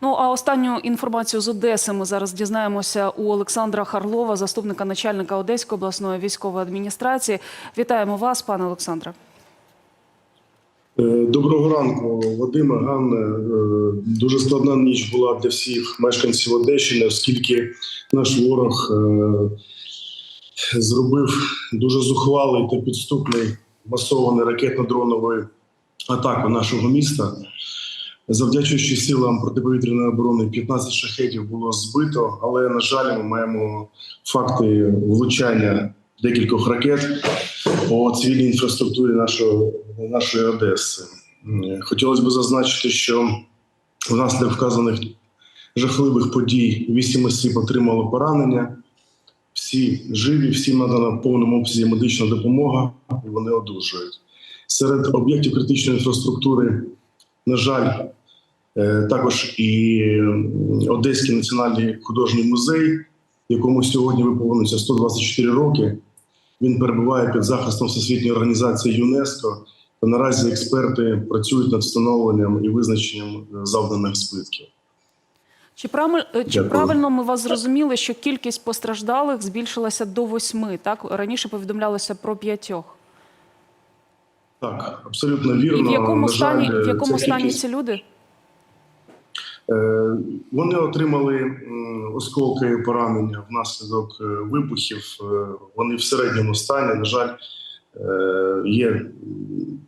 Ну а останню інформацію з Одеси ми зараз дізнаємося у Олександра Харлова, заступника начальника Одеської обласної військової адміністрації. Вітаємо вас, пане Олександре. Е, Доброго ранку, Вадиме, Ганна. Е, Дуже складна ніч була для всіх мешканців Одещини, оскільки наш ворог е, зробив дуже зухвалий та підступний масований ракетно-дроновий атаку нашого міста. Завдячуючи силам протиповітряної оборони, 15 шахетів було збито, але на жаль, ми маємо факти влучання декількох ракет по цивільній інфраструктурі нашого, нашої Одеси. Хотілося б зазначити, що внаслідок вказаних жахливих подій вісім осіб отримали поранення. Всі живі, всім надана в повному обсязі медична допомога, і вони одужують. Серед об'єктів критичної інфраструктури, на жаль, е, також і Одеський національний художній музей, якому сьогодні виповнюється 124 роки. Він перебуває під захистом Всесвітньої організації ЮНЕСКО. Та наразі експерти працюють над встановленням і визначенням е, завданих збитків. Чи правиль- е, чи правильно ми вас зрозуміли, що кількість постраждалих збільшилася до восьми? Так раніше повідомлялося про п'ятьох. Так, абсолютно вірно. І в якому стані в якому стані ці люди? Е, Вони отримали осколки поранення внаслідок е, вибухів. Е, Вони в середньому стані. На жаль, є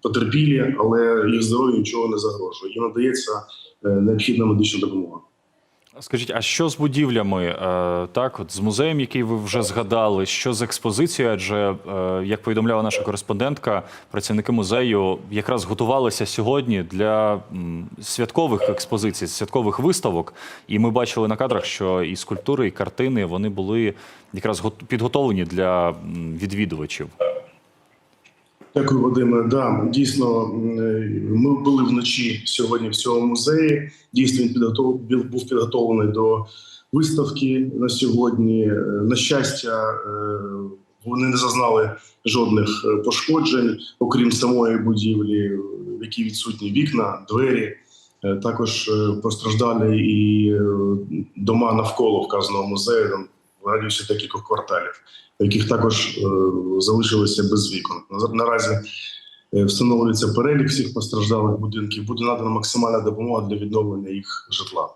потерпілі, але їх здоров'ю нічого не загрожує. Їм надається необхідна медична допомога. Скажіть, а що з будівлями? Е, Так, от з музеєм, який ви вже згадали, що з експозицією? Адже, е, як повідомляла наша кореспондентка, працівники музею якраз готувалися сьогодні для святкових експозицій, святкових виставок. І ми бачили на кадрах, що і скульптури, і картини вони були якраз гот- підготовлені для відвідувачів. Дякую, Вадиме. Да, дійсно, ми були вночі сьогодні в цьому музеї. Дійсно, він підготов... був підготовлений до виставки на сьогодні. На щастя, е, вони не зазнали жодних е, пошкоджень, окрім самої будівлі, в якій відсутні вікна, двері. Е, Також постраждали і дома навколо вказаного музею, в радіусі декількох кварталів яких також е, залишилися без вікон. На- Наразі е, встановлюється перелік всіх постраждалих будинків. Буде надана максимальна допомога для відновлення їх житла.